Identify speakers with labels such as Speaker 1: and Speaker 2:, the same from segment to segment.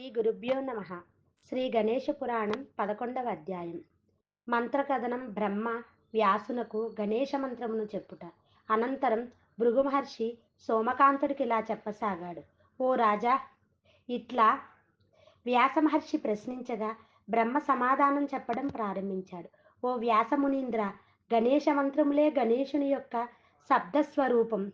Speaker 1: శ్రీ గురుభ్యో నమ. శ్రీ గణేష పురాణం పదకొండవ అధ్యాయం. మంత్రకథనం బ్రహ్మ వ్యాసునకు గణేష మంత్రమును చెప్పుట. అనంతరం భృగు మహర్షి సోమకాంతుడికి ఇలా చెప్పసాగాడు. ఓ రాజా ఇట్లా వ్యాస మహర్షి ప్రశ్నించగా బ్రహ్మ సమాధానం చెప్పడం ప్రారంభించాడు. ఓ వ్యాసమునీంద్ర గణేష మంత్రములే గణేషుని యొక్క శబ్దస్వరూపం.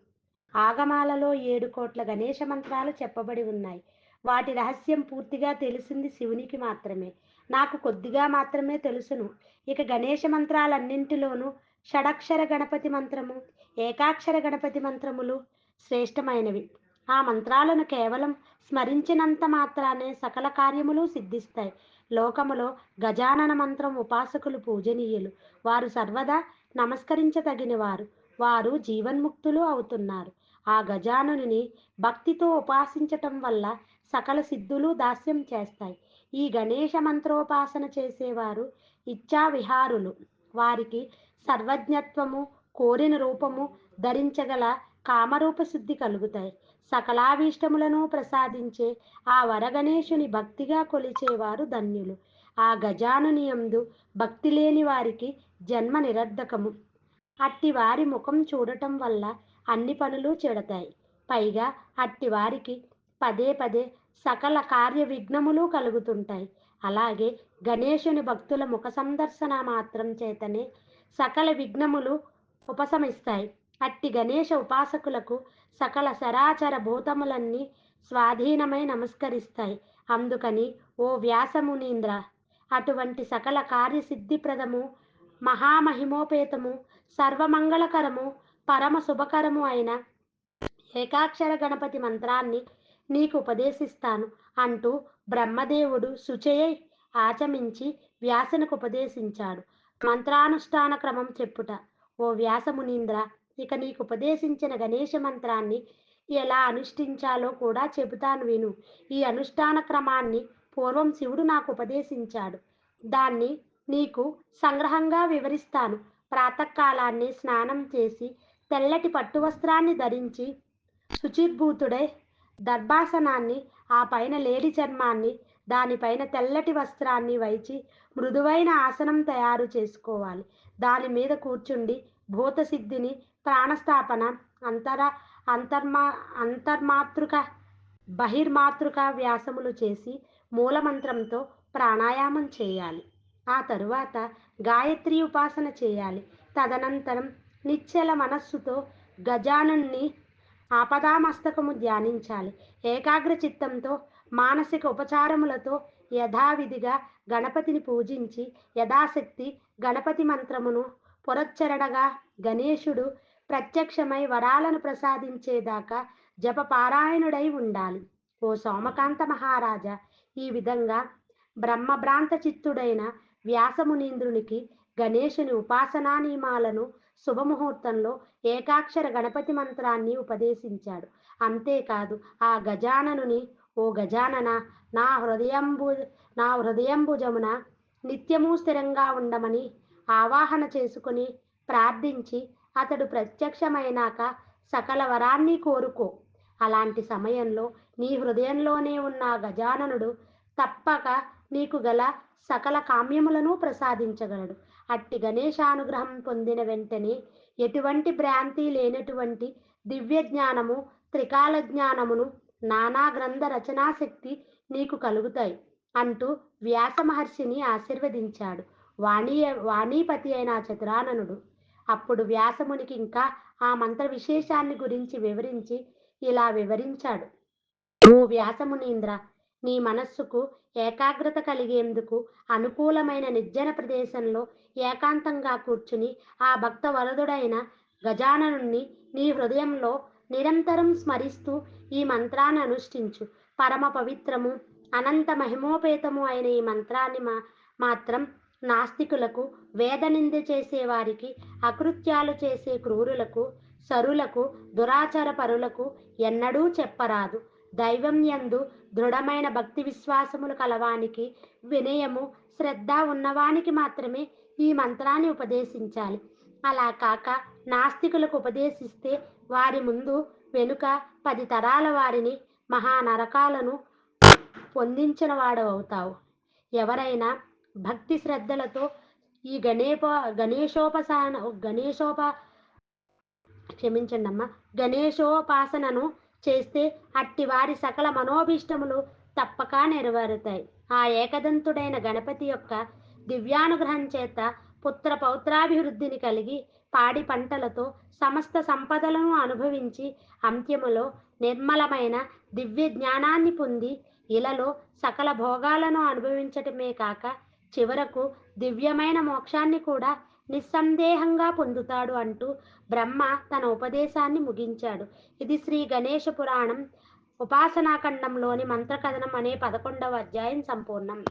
Speaker 1: ఆగమాలలో ఏడు కోట్ల గణేష మంత్రాలు చెప్పబడి ఉన్నాయి. వాటి రహస్యం పూర్తిగా తెలిసింది శివునికి మాత్రమే. నాకు కొద్దిగా మాత్రమే తెలుసును. ఇక గణేష మంత్రాలన్నింటిలోనూ షడక్షర గణపతి మంత్రము ఏకాక్షర గణపతి మంత్రములు శ్రేష్టమైనవి. ఆ మంత్రాలను కేవలం స్మరించినంత మాత్రానే సకల కార్యములు సిద్ధిస్తాయి. లోకములో గజానన మంత్రం ఉపాసకులు పూజనీయులు. వారు సర్వదా నమస్కరించదగిన వారు వారు జీవన్ముక్తులు అవుతున్నారు. ఆ గజానుని భక్తితో ఉపాసించటం వల్ల సకల సిద్ధులు దాస్యం చేస్తాయి. ఈ గణేష మంత్రోపాసన చేసేవారు ఇచ్చా విహారులు. వారికి సర్వజ్ఞత్వము కోరిన రూపము ధరించగల కామరూప శుద్ధి కలుగుతాయి. సకలాభీష్టములను ప్రసాదించే ఆ వరగణేశుని భక్తిగా కొలిచేవారు ధన్యులు. ఆ గజానుని యందు భక్తి లేని వారికి జన్మ నిరర్ధకము. అట్టి వారి ముఖం చూడటం వల్ల అన్ని పనులు చెడతాయి. పైగా అట్టి వారికి పదే పదే సకల కార్య విఘ్నములు కలుగుతుంటాయి. అలాగే గణేశుని భక్తుల ముఖ సందర్శన మాత్రం చేతనే సకల విఘ్నములు ఉపశమిస్తాయి. అట్టి గణేష ఉపాసకులకు సకల సరాచర భూతములన్నీ స్వాధీనమై నమస్కరిస్తాయి. అందుకని ఓ వ్యాసమునీంద్ర అటువంటి సకల కార్యసిద్ధిప్రదము మహామహిమోపేతము సర్వమంగళకరము పరమ శుభకరము అయిన ఏకాక్షర గణపతి మంత్రాన్ని నీకు ఉపదేశిస్తాను అంటూ బ్రహ్మదేవుడు శుచయై ఆచమించి వ్యాసనకు ఉపదేశించాడు. మంత్రానుష్ఠాన క్రమం చెప్పుట ఓ వ్యాసమునీంద్ర ఇక నీకు ఉపదేశించిన గణేష మంత్రాన్ని ఎలా అనుష్ఠించాలో కూడా చెబుతాను విను. ఈ అనుష్ఠాన క్రమాన్ని పూర్వం శివుడు నాకు ఉపదేశించాడు. దాన్ని నీకు సంగ్రహంగా వివరిస్తాను. ప్రాతకాలాన్ని స్నానం చేసి తెల్లటి పట్టు వస్త్రాన్ని ధరించి శుచిర్భూతుడై దర్భాసనాన్ని ఆ పైన లేడి చర్మాన్ని దానిపైన తెల్లటి వస్త్రాన్ని వైచి మృదువైన ఆసనం తయారు చేసుకోవాలి. దాని మీద కూర్చుండి భూతసిద్ధిని ప్రాణస్థాపన అంతర అంతర్మా అంతర్మాతృక బహిర్మాతృక వ్యాసములు చేసి మూలమంత్రంతో ప్రాణాయామం చేయాలి. ఆ తరువాత గాయత్రి ఉపాసన చేయాలి. తదనంతరం నిశ్చల మనస్సుతో గజానుణ్ణి ఆపదామస్తకము ధ్యానించాలి. ఏకాగ్ర చిత్తంతో మానసిక ఉపచారములతో యథావిధిగా గణపతిని పూజించి యథాశక్తి గణపతి మంత్రమును పురచ్చరణగా గణేశుడు ప్రత్యక్షమై వరాలను ప్రసాదించేదాకా జప పారాయణుడై ఉండాలి. ఓ సోమకాంత మహారాజా ఈ విధంగా బ్రహ్మభ్రాంత చిత్తుడైన వ్యాసమునీంద్రునికి గణేశుని ఉపాసనా నియమాలను శుభముహూర్తంలో ఏకాక్షర గణపతి మంత్రాన్ని ఉపదేశించాడు. అంతేకాదు ఆ గజాననుని ఓ గజానన నా హృదయంబు నా హృదయంబుజమున నిత్యము స్థిరంగా ఉండమని ఆవాహన చేసుకుని ప్రార్థించి అతడు ప్రత్యక్షమైనాక సకల వరాన్ని కోరుకో. అలాంటి సమయంలో నీ హృదయంలోనే ఉన్న గజాననుడు తప్పక నీకు గల సకల కామ్యములను ప్రసాదించగలడు. అట్టి గణేశానుగ్రహం పొందిన వెంటనే ఎటువంటి భ్రాంతి లేనటువంటి దివ్య జ్ఞానము త్రికాల జ్ఞానమును నానా గ్రంథ రచనాశక్తి నీకు కలుగుతాయి అంటూ వ్యాస మహర్షిని ఆశీర్వదించాడు. వాణీ వాణీపతి అయిన చతురాననుడు అప్పుడు వ్యాసమునికి ఇంకా ఆ మంత్ర విశేషాన్ని గురించి వివరించి ఇలా వివరించాడు. ఓ వ్యాసమునీంద్ర నీ మనస్సుకు ఏకాగ్రత కలిగేందుకు అనుకూలమైన నిర్జన ప్రదేశంలో ఏకాంతంగా కూర్చుని ఆ భక్త వరదుడైన గజాననుణ్ణి నీ హృదయంలో నిరంతరం స్మరిస్తూ ఈ మంత్రాన్ని అనుష్ఠించు. పరమ పవిత్రము అనంత మహిమోపేతము అయిన ఈ మంత్రాన్ని మా మాత్రం నాస్తికులకు వేదనింద చేసేవారికి అకృత్యాలు చేసే క్రూరులకు సరులకు దురాచార పరులకు ఎన్నడూ చెప్పరాదు. దైవం యందు దృఢమైన భక్తి విశ్వాసములు కలవానికి వినయము శ్రద్ధ ఉన్నవానికి మాత్రమే ఈ మంత్రాన్ని ఉపదేశించాలి. అలా కాక నాస్తికులకు ఉపదేశిస్తే వారి ముందు వెనుక పది తరాల వారిని మహా నరకాలను పొందించిన వాడవవుతావు ఎవరైనా భక్తి శ్రద్ధలతో ఈ గణేప గణేశోపసాన గణేశోప క్షమించండి అమ్మ గణేశోపాసనను చేస్తే అట్టి వారి సకల మనోభీష్టములు తప్పక నెరవేరుతాయి. ఆ ఏకదంతుడైన గణపతి యొక్క దివ్యానుగ్రహం చేత పుత్ర పౌత్రాభివృద్ధిని కలిగి పాడి పంటలతో సమస్త సంపదలను అనుభవించి అంత్యములో నిర్మలమైన దివ్య జ్ఞానాన్ని పొంది ఇలలో సకల భోగాలను అనుభవించటమే కాక చివరకు దివ్యమైన మోక్షాన్ని కూడా నిస్సందేహంగా పొందుతాడు అంటూ బ్రహ్మ తన ఉపదేశాన్ని ముగించాడు. ఇది శ్రీ గణేష పురాణం. ఉపాసనాఖండంలోని మంత్రకథనం అనే పదకొండవ అధ్యాయం సంపూర్ణం.